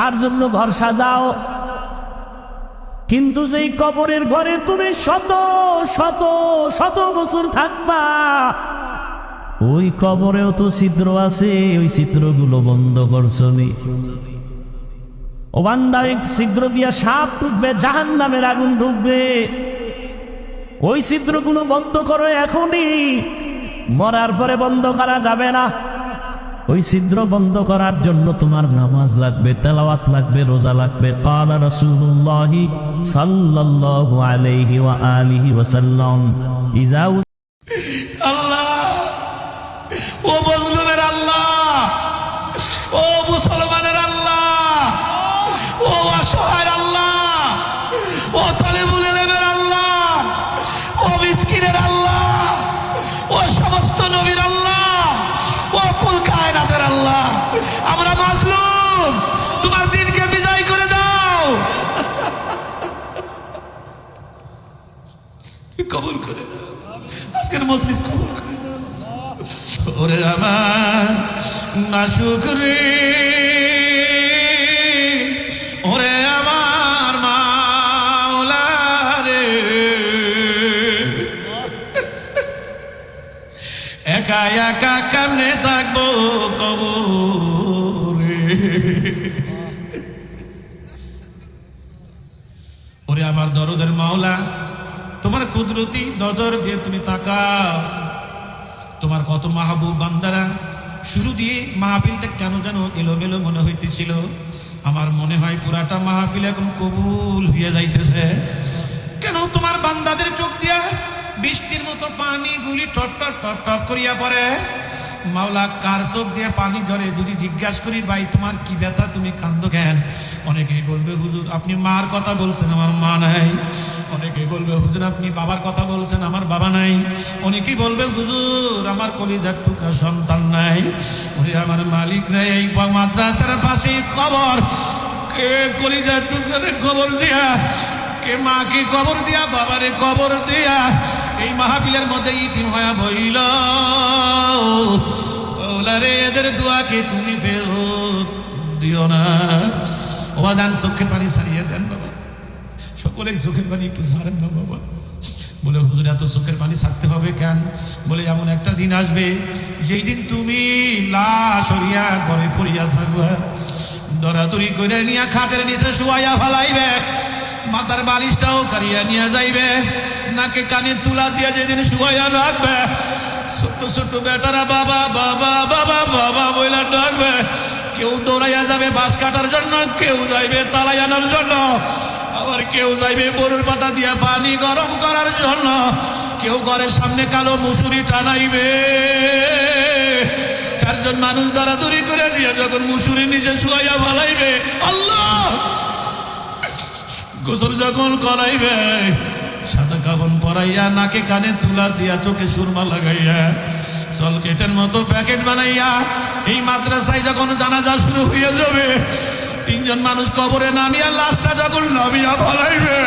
কার জন্য ঘর সাজাও। কিন্তু যেই কবরের ঘরে তুমি শত শত শত বছর থাকবা, ওই কবরেও তো ছিদ্র আছে, ওই ছিদ্রগুলো বন্ধ করছ ও বান্দা ছিদ্র দিয়া সাপ ঢুকবে জাহান নামের আগুন ঢুকবে ওই ছিদ্রগুলো বন্ধ করো এখনই, মরার পরে বন্ধ করা যাবে না। ওই ছিদ্র বন্ধ করার জন্য তোমার নামাজ লাগবে, তেলাওয়াত লাগবে, রোজা লাগবে। কালা রসুল্লাহি সাল্লাল্লাহু আলাইহি ওয়া আলিহি ওয়াসাল্লাম ইজা কবুল করে আজকের মজলিস কবুল করে ওরে আমার মাসুক রে কুদরতি নজর দিয়ে তুমি তাকাও। তোমার কত মাহবুব বান্দারা, শুরু দিয়ে মাহফিলটা কেন যেন এলোমেলো মনে হইতেছিল? আমার মনে হয় পুরাটা মাহফিল এখন কবুল হইয়া যাইতেছে। কেন তোমার বান্দাদের চোখ দিয়া বৃষ্টির মতো পানি গুলি টপ টপ টপ টপ করিয়া পড়ে? মাওলা, কার চোখ দিয়ে পানি ঝরে? যদি জিজ্ঞাসা করি, ভাই, তোমার কি ব্যথা? তুমি কান্দ কেন? অনেকেই বলবে, হুজুর, আপনি মার কথা বলছেন, আমার মা নাই। অনেকেই বলবে, হুজুর, আপনি বাবার কথা বলছেন, আমার বাবা নাই। অনেকেই বলবে, হুজুর, আমার কলিজার টুকরা সন্তান নাই। ওরে, আমার মালিক নাই এই মাদ্রাসার পাশে কবর কে কলিজার টুকরারে খবর দিয়া? কে মাকে কবর দিয়া? বাবারে কবর দিয়া? এই মাহফিলের মধ্যে ইতিম হয়া বইল ওলারে এদের দোয়াকে তুমি ফেরত দিও না। ওবাদান চোখের পানি সারিয়ে দেন বাবা। সকলেই চোখের পানি একটু ছাড়েন না বাবা। বলে, হুজুর, এত চোখের পানি ছাড়তে হবে কেন? বলে, এমন একটা দিন আসবে, যেই দিন তুমি লাশ হরিয়া ঘরে পড়িয়া থাকবা। দরাদরি করে নিয়া খাটের নিচে শুয়াইয়া ফালাইবে, মাথার বালিশটাও কারিয়া নিয়ে যাইবে। নাকে কানে তুলা দিয়ে যেদিন শুয়াইয়া রাখবে ছোট ছোট বেটারা বাবা বাবা বাবা বাবা বইলা ডাকবে। কেউ দৌড়াইয়া যাবে বাস কাটার জন্য, কেউ যাইবে তালাই আনার জন্য। আবার কেউ যাইবে গরুর পাতা দিয়ে পানি গরম করার জন্য। কেউ ঘরের সামনে কালো মুসুরি টানাইবে। চারজন মানুষ দরাদরি করে নিয়ে যখন মুসুরি নিজে শুয়াইয়া ভালাইবে আল্লাহ! গোসল যখন করাইবে সাদা কাবন পরাইয়া নাকে কানে তুলা দিয়া চোখে সুরমা লাগাইয়া সলকেটের মতো প্যাকেট বানাইয়া এই মাদ্রাসায় যখন জানাজা শুরু হয়ে যাবে, তিনজন মানুষ কবরে নামিয়া লাশটা যখন নামিয়া ফলাইবে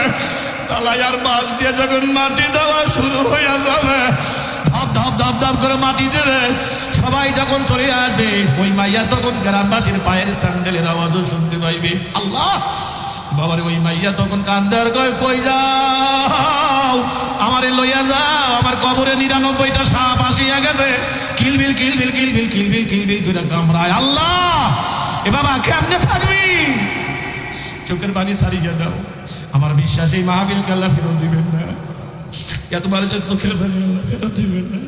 তালাইয়ার বাস দিয়ে যখন মাটি দেওয়া শুরু হইয়া যাবে, ধাপ ধাপ ধাপ ধাপ করে মাটি দেবে, সবাই যখন চলে আসবে, ওই মাইয়া তখন গ্রামবাসীর পায়ের স্যান্ডেলের আওয়াজও শুনতে পাইবে। আল্লাহ! বাবার, ওই মাইয়া তখন কান্দার কয় কই যাও আমারে লইয়া যাও, আমার কবরে নিরানব্বইটা সাপ আসিয়া গেছে। কিলবিল কিলবিল কিলবিল কিলবিল কিলবিল করে কামড়ায়। আল্লাহ, এ বাবা, কেমনে থাকবি? চোখের পানি সারিয়ে দাও। আমার বিশ্বাস, এই মাহাবিলকে আল্লাহ ফেরত দিবেন না। এতবার যে চোখের পানি আল্লাহ ফেরত দিবেন না।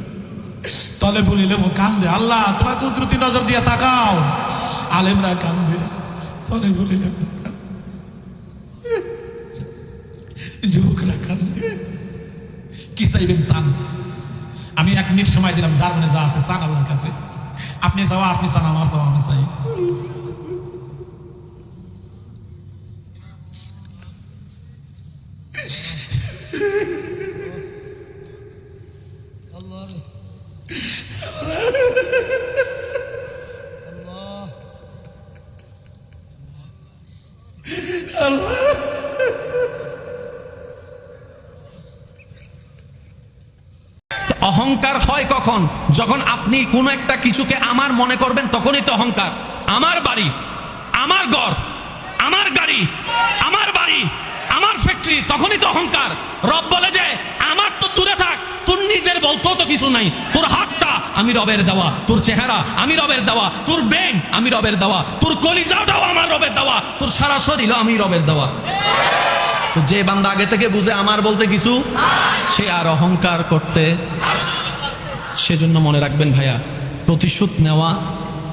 তলে বলিলে মো কান্দে। আল্লাহ, তোমার কুদরতি নজর দিয়ে তাকাও। আলেমরা কান্দে। তলে বলিলে যুবকরা কান্দে। কি চাইবেন চান আমি এক মিনিট সময় দিলাম, যার মনে যা আছে চান আল্লাহর কাছে। আপনি চাওয়া আপনি চান আমার চাওয়া আমি চাই অহংকার হয় কখন? যখন আপনি কোনো একটা কিছুকে আমার মনে করবেন, তখনই তো অহংকার। আমার বাড়ি, আমার ঘর, আমার গাড়ি, আমার বাড়ি, আমার ফ্যাক্টরি তখনই তো অহংকার। রব বলে যে, আমার তো দূরে থাক, তোর নিজের বলতো তো কিছু নাই। তোর হাতটা আমি রবের দেওয়া, তোর চেহারা আমি রবের দেওয়া, তোর ব্রেন আমি রবের দেওয়া, তোর কলিজাটাও আমার রবের দেওয়া, তোর সারা শরীরও আমি রবের দেওয়া। যে বান্দা আগে থেকে বুঝে, আমার বলতে কিছু সে আর অহংকার করতে সেজন্য মনে রাখবেন ভাইয়া, প্রতিশোধ নেওয়া,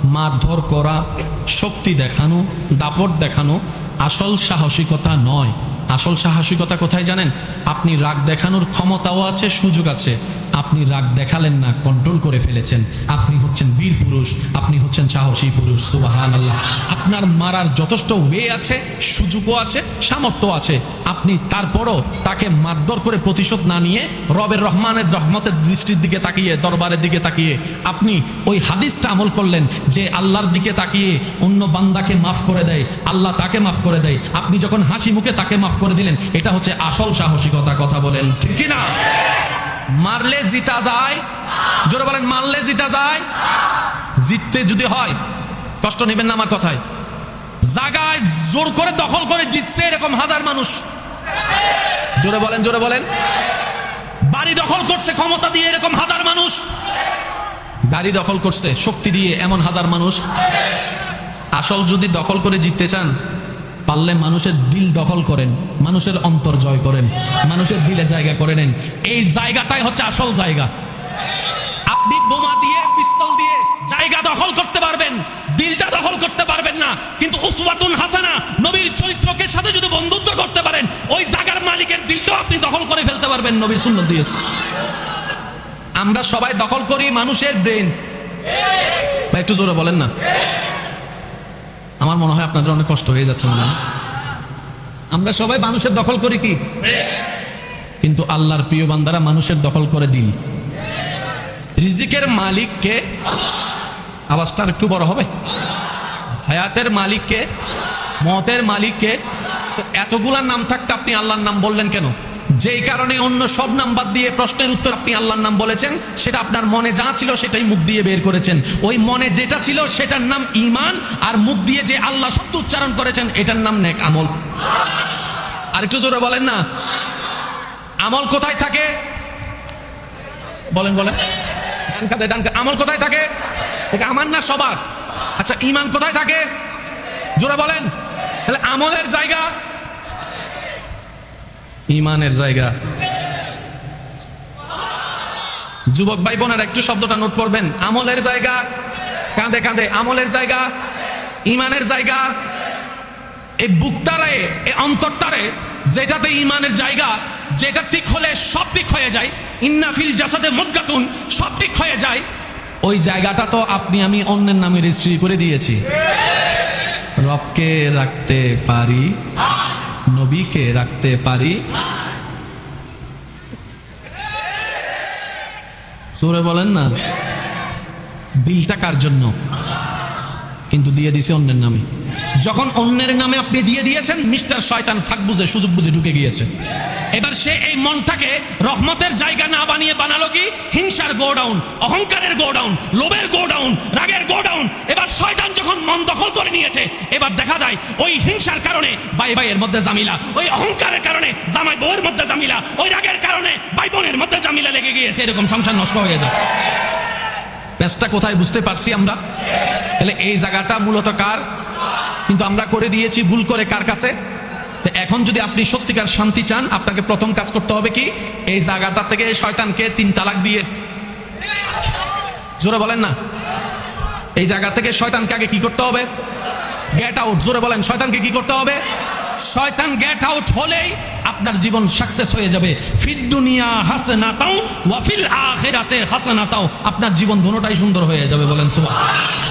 মারধর করা, শক্তি দেখানো, দাপট দেখানো আসল সাহসিকতা নয়। আসল সাহসিকতা কোথায় জানেন? আপনি রাগ দেখানোর ক্ষমতাও আছে, সুযোগ আছে। আপনি রাগ দেখালেন না কন্ট্রোল করে ফেলেছেন। আপনি হচ্ছেন বীর পুরুষ, আপনি হচ্ছেন সাহসী পুরুষ সুবাহান আল্লাহ আপনার মারার যথেষ্ট ওয়ে আছে, সুযোগও আছে, সামর্থ্য আছে। আপনি তারপরও তাকে মারধর করে প্রতিশোধ না নিয়ে রবের রহমানের রহমতের দৃষ্টির দিকে তাকিয়ে, দরবারের দিকে তাকিয়ে আপনি ওই হাদিসটা আমল করলেন যে আল্লাহর দিকে তাকিয়ে অন্য বান্দাকে মাফ করে দেয়, আল্লাহ তাকে মাফ করে দেয়। আপনি যখন হাসি মুখে তাকে মাফ করে দিলেন, এটা হচ্ছে আসল সাহসিকতা, কথা বলেন ঠিক কি না মারলে জিতা যায়। জোরে বলেন, মারলে জিতা যায়। জিততে যদি হয়, কষ্ট নেবেন না আমার কথায়। জাগায় জোর করে, দখল করে জিতছে এরকম হাজার মানুষ। জোরে বলেন জোরে বলেন। বাড়ি দখল করছে ক্ষমতা দিয়ে এরকম হাজার মানুষ। গাড়ি দখল করছে শক্তি দিয়ে এমন হাজার মানুষ। আসল যদি দখল করে জিততে চান পারলে মানুষের দিল দখল করেন, মানুষের অন্তর জয় করেন, মানুষের দিলে জায়গা করে নেন। এই জায়গাটাই হচ্ছে আসল জায়গা। আপনি বোমা দিয়ে, পিস্তল দিয়ে জায়গা দখল করতে পারবেন, দিলটা দখল করতে পারবেন না। কিন্তু উসওয়াতুন হাসানা নবীর চরিত্রকে সাথে যদি বন্ধুত্ব করতে পারেন, ওই জায়গার মালিকের দিলটাও আপনি দখল করে ফেলতে পারবেন, নবীর সুন্নত দিয়েছে আমরা সবাই দখল করি মানুষের ব্রেন। একটু জোরে বলেন না। আমার মনে হয় আপনাদের অনেক কষ্ট হয়ে যাচ্ছে মনে আমরা সবাই মানুষের দখল করি কি? কিন্তু আল্লাহর প্রিয় বান্দারা মানুষের দখল করে দিন রিজিকের মালিককে আওয়াজটা আর একটু বড় হবে। হায়াতের মালিককে মতের মালিককে তো এতগুলা নাম থাকতে আপনি আল্লাহর নাম বললেন কেন? যেই কারণে অন্য সব নাম বাদ দিয়ে প্রশ্নের উত্তর আপনি আল্লাহর নাম বলেছেন, সেটা আপনার মনে যা ছিল সেটাই মুখ দিয়ে বের করেছেন। ওই মনে যেটা ছিল সেটার নাম ইমান আর মুখ দিয়ে যে আল্লাহ শব্দ উচ্চারণ করেছেন, এটার নাম নেক আমল। আর একটু জোরে বলেন না। আমল কোথায় থাকে? বলেন বলেন। আমল কোথায় থাকে? আমার না সবার? আচ্ছা ইমান কোথায় থাকে? জোরে বলেন। তাহলে আমলের জায়গা ইমানের জায়গা। যুবক ভাই বোনের একটু শব্দটা নোট করবেন। আমলের জায়গা, কাঁধে কাঁধে, আমলের জায়গা, ইমানের জায়গা। এই বুকটারে, এই অন্তরটারে, যেটাতে ইমানের জায়গা, যেটা ঠিক হলে সব ঠিক হয়ে যায়। ইন্নাফিল জাসাদে মজ্জাতুন সব ঠিক হয়ে যায়। ওই জায়গাটা তো আপনি, আমি অন্যের নামে রেজিস্ট্রি করে দিয়েছি। রবকে রাখতে পারি। নবীকে রাখতে পারি? জোরে বলেন না। বিলটা কার জন্য? কিন্তু দিয়ে দিছে অন্যের নামে। যখন অন্যের নামে আপনি দিয়ে দিয়েছেন, মিস্টার শয়তান ফাঁক বুঝে, সুযোগ বুঝে ঢুকে গিয়েছে। এবার সে এই মনটাকে রহমতের জায়গা না বানিয়ে বানালো কি? হিংসার গোডাউন, অহংকারের গোডাউন, লোভের গোডাউন, রাগের গোডাউন। এবার শয়তান যখন মন দখল করে নিয়েছে, এবার দেখা যায় ওই হিংসার কারণে বাই ভাইয়ের মধ্যে জামিলা, ওই অহংকারের কারণে জামাই বউয়ের মধ্যে জামিলা, ওই রাগের কারণে ভাই বোনের মধ্যে জামিলা লেগে গিয়েছে, এরকম সংসার নষ্ট হয়ে যাচ্ছে প্যাচটা কোথায় বুঝতে পারছি আমরা? তাহলে এই জায়গাটা মূলত কার? কিন্তু আমরা করে দিয়েছি, ভুল করে কার কাছে? তো এখন যদি আপনি সত্যিকার শান্তি চান, আপনাকে প্রথম কাজ করতে হবে কি? এই জায়গাটা থেকে শয়তানকে তিন তালাক দিয়ে। জোরে বলেন না। এই জায়গা থেকে শয়তানকে আগে কি করতে হবে? গেট আউট জোরে বলেন, শয়তানকে কি করতে হবে? শয়তান গেট আউট হলেই আপনার জীবন সাকসেস হয়ে যাবে। ফিদ দুনিয়া হাসনাতাও ওয়াফিল আখিরাতে হাসনাতাও। আপনার জীবন দুটোটাই সুন্দর হয়ে যাবে, বলেন সুবহান